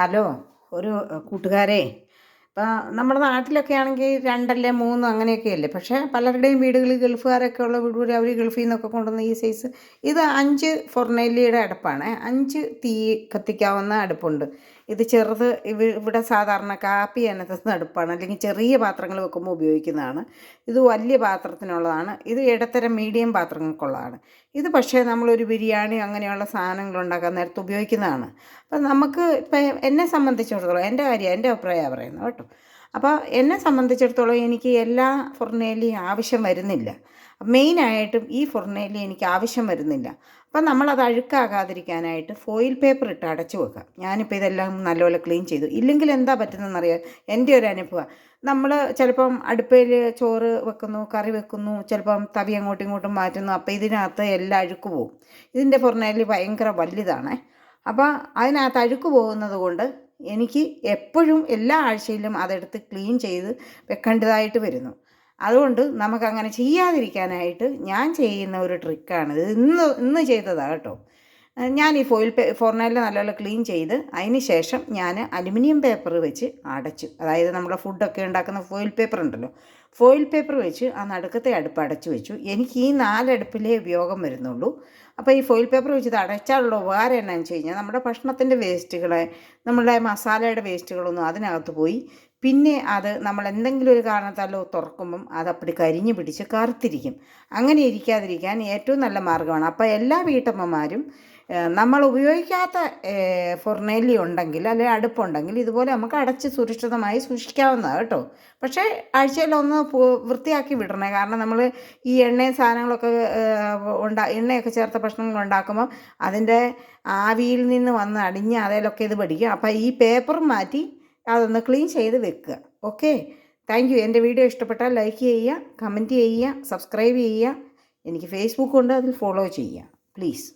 Hello ഒരു കൂട്ടുകാരെ. ഇപ്പോൾ നമ്മുടെ നാട്ടിലൊക്കെ ആണെങ്കിൽ രണ്ടല്ലേ മൂന്ന് അങ്ങനെയൊക്കെയല്ലേ. പക്ഷേ പലരുടെയും വീടുകളിൽ ഗൾഫുകാരൊക്കെ ഉള്ള വീടുകളിൽ അവർ ഗൾഫിൽ നിന്നൊക്കെ കൊണ്ടുവന്ന ഈ സൈസ് ഇത് അഞ്ച് ഫൊർണേലിയുടെ അടുപ്പാണ്. അഞ്ച് തീ കത്തിക്കാവുന്ന അടുപ്പുണ്ട്. ഇത് ചെറുത് ഇവ- ഇവിടെ സാധാരണ കാപ്പി അനത്തുന്ന അടുപ്പാണ് അല്ലെങ്കിൽ ചെറിയ പാത്രങ്ങൾ വെക്കുമ്പോൾ ഉപയോഗിക്കുന്നതാണ്. ഇത് വലിയ പാത്രത്തിനുള്ളതാണ്. ഇത് ഇടത്തരം മീഡിയം പാത്രങ്ങൾക്കുള്ളതാണ്. ഇത് പക്ഷേ നമ്മളൊരു ബിരിയാണി അങ്ങനെയുള്ള സാധനങ്ങൾ ഉണ്ടാക്കാൻ നേരത്ത് ഉപയോഗിക്കുന്നതാണ്. അപ്പം നമുക്ക് ഇപ്പം എന്നെ സംബന്ധിച്ചിടത്തോളം എന്റെ കാര്യം എന്റെ അഭിപ്രായമാണ് പറയുന്നത് കേട്ടോ. അപ്പോൾ എന്നെ സംബന്ധിച്ചിടത്തോളം എനിക്ക് എല്ലാ ഫുർണേലിയും ആവശ്യം വരുന്നില്ല. മെയിനായിട്ടും ഈ ഫുർണേലി എനിക്ക് ആവശ്യം വരുന്നില്ല. അപ്പം നമ്മളത് അഴുക്കാകാതിരിക്കാനായിട്ട് ഫോയിൽ പേപ്പർ ഇട്ട് അടച്ചു വെക്കുക. ഞാനിപ്പോൾ ഇതെല്ലാം നല്ലപോലെ ക്ലീൻ ചെയ്തു. ഇല്ലെങ്കിൽ എന്താ പറ്റുന്നതെന്നറിയാം എന്റെ ഒരു അനുഭവം. നമ്മൾ ചിലപ്പം അടുപ്പയിൽ ചോറ് വെക്കുന്നു കറി വെക്കുന്നു ചിലപ്പം തവി അങ്ങോട്ടും ഇങ്ങോട്ടും മാറ്റുന്നു അപ്പോൾ ഇതിനകത്ത് എല്ലാം അഴുക്ക് പോകും. ഇതിന്റെ പുറമേലി ഭയങ്കര വലുതാണേ. അപ്പോൾ അതിനകത്ത് അഴുക്ക് പോകുന്നത് കൊണ്ട് എനിക്ക് എപ്പോഴും എല്ലാ ആഴ്ചയിലും അതെടുത്ത് ക്ലീൻ ചെയ്ത് വെക്കേണ്ടതായിട്ട് വരുന്നു. അതുകൊണ്ട് നമുക്കങ്ങനെ ചെയ്യാതിരിക്കാനായിട്ട് ഞാൻ ചെയ്യുന്ന ഒരു ട്രിക്കാണ് ഇത് ഇന്ന് ഇന്ന് ചെയ്തതാണ് കേട്ടോ. ഞാൻ ഈ ഫോയിൽ പേ ഫോർണയിൽ നല്ലപോലെ ക്ലീൻ ചെയ്ത് അതിന് ശേഷം ഞാൻ അലുമിനിയം പേപ്പർ വെച്ച് അടച്ചു. അതായത് നമ്മുടെ ഫുഡൊക്കെ ഉണ്ടാക്കുന്ന ഫോയിൽ പേപ്പർ ഉണ്ടല്ലോ. ഫോയിൽ പേപ്പർ വെച്ച് ആ നടുക്കത്തെ അടുപ്പ് അടച്ചു വെച്ചു. എനിക്ക് ഈ നാലടുപ്പിലേ ഉപയോഗം വരുന്നുള്ളൂ. അപ്പോൾ ഈ ഫോയിൽ പേപ്പർ വെച്ച് അടച്ചാലുള്ള ഉപകാരം എന്നാന്ന് വെച്ച് കഴിഞ്ഞാൽ നമ്മുടെ ഭക്ഷണത്തിന്റെ വേസ്റ്റുകളെ നമ്മുടെ മസാലയുടെ വേസ്റ്റുകളൊന്നും അതിനകത്ത് പോയി. പിന്നെ അത് നമ്മൾ എന്തെങ്കിലും ഒരു കാരണത്താലോ തുറക്കുമ്പം അത് അപ്പടി കരിഞ്ഞു പിടിച്ച് കറുത്തിരിക്കും. അങ്ങനെ ഇരിക്കാതിരിക്കാൻ ഏറ്റവും നല്ല മാർഗമാണ്. അപ്പോൾ എല്ലാ വീട്ടമ്മമാരും നമ്മൾ ഉപയോഗിക്കാത്ത ഫൊർണേലി ഉണ്ടെങ്കിൽ അല്ലെങ്കിൽ അടുപ്പുണ്ടെങ്കിൽ ഇതുപോലെ നമുക്ക് അടച്ച് സുരക്ഷിതമായി സൂക്ഷിക്കാവുന്നതാണ് കേട്ടോ. പക്ഷേ ആഴ്ചയിലൊന്ന് വൃത്തിയാക്കി വിടണേ. കാരണം നമ്മൾ ഈ എണ്ണയും സാധനങ്ങളൊക്കെ ഉണ്ടാ എണ്ണയൊക്കെ ചേർത്ത ഭക്ഷണങ്ങൾ ഉണ്ടാക്കുമ്പോൾ അതിന്റെ ആവിയിൽ നിന്ന് വന്ന് അടിഞ്ഞ് അതിലൊക്കെ ഇത് പഠിക്കും അപ്പോൾ ഈ പേപ്പർ മാറ്റി അതൊന്ന് ക്ലീൻ ചെയ്ത് വെക്കുക. ഓക്കെ താങ്ക് യു എന്റെ വീഡിയോ ഇഷ്ടപ്പെട്ടാൽ ലൈക്ക് ചെയ്യുക കമന്റ് ചെയ്യുക സബ്സ്ക്രൈബ് ചെയ്യുക. എനിക്ക് ഫേസ്ബുക്ക് ഉണ്ട് അതിൽ ഫോളോ ചെയ്യുക. പ്ലീസ്